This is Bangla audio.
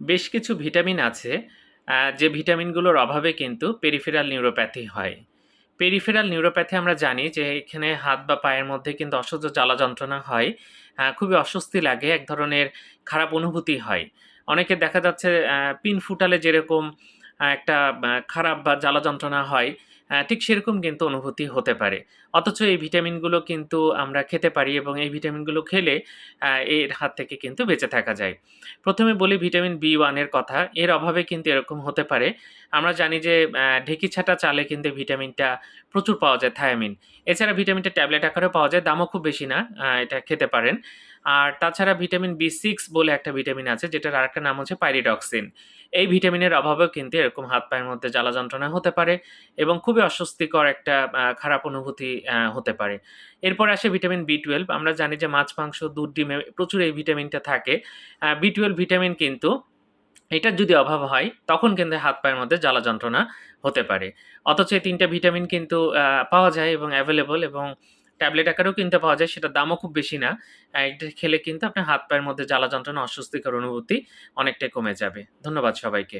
বেশ কিছু ভিটামিন আছে যে ভিটামিনগুলোর অভাবে কিন্তু পেরিফেরাল নিউরোপ্যাথি হয়। পেরিফেরাল নিউরোপ্যাথি আমরা জানি যে এখানে হাত বা পায়ের মধ্যে কিন্তু অসহ্য জ্বালা যন্ত্রণা হয় খুবই অস্বস্তি লাগে, এক ধরনের খারাপ অনুভূতি হয়। অনেকে দেখা যাচ্ছে পিন ফুটালে যেরকম একটা খারাপ বা জ্বালা যন্ত্রণা হয় ঠিক সেরকম কিন্তু অনুভূতি হতে পারে। অথচ এই ভিটামিনগুলো কিন্তু আমরা খেতে পারি এবং এই ভিটামিনগুলো খেলে এর হাত থেকে কিন্তু বেঁচে থাকা যায়। প্রথমে বলি ভিটামিন বি ওয়ানের কথা। এর অভাবে কিন্তু এরকম হতে পারে। আমরা জানি যে ঢেঁকি ছাটা চালে কিন্তু ভিটামিনটা প্রচুর পাওয়া যায়, থায়ামিন। এছাড়া ভিটামিনটা ট্যাবলেট আকারেও পাওয়া যায়, দামও খুব বেশি না এটা খেতে পারেন। আর তাছাড়া ভিটামিন বি সিক্স বলে একটা ভিটামিন আছে, যেটার আরেকটা নাম হচ্ছে পাইরিডক্সিন এই ভিটামিনের অভাবেও কিন্তু এরকম হাত পায়ের মধ্যে জ্বালা যন্ত্রণা হতে পারে এবং খুবই অস্বস্তিকর একটা খারাপ অনুভূতি হতে পারে। এরপর আসে ভিটামিন বি টুয়েলভ আমরা জানি যে মাছ, মাংস, দুধ, ডিমে প্রচুর এই ভিটামিনটা থাকে। বি টুয়েলভ ভিটামিন কিন্তু এটার যদি অভাব হয়, তখন কিন্তু হাত পায়ের মধ্যে জ্বালা যন্ত্রণা হতে পারে। অথচ এই তিনটা ভিটামিন কিন্তু পাওয়া যায় এবং অ্যাভেলেবল এবং ট্যাবলেট আকারেও কিনতে পাওয়া যায়, সেটার দামও খুব বেশি না। এটা খেলে কিন্তু আপনার হাত পায়ের মধ্যে জ্বালা যন্ত্রণা অস্বস্তিকর অনুভূতি অনেকটাই কমে যাবে। ধন্যবাদ সবাইকে।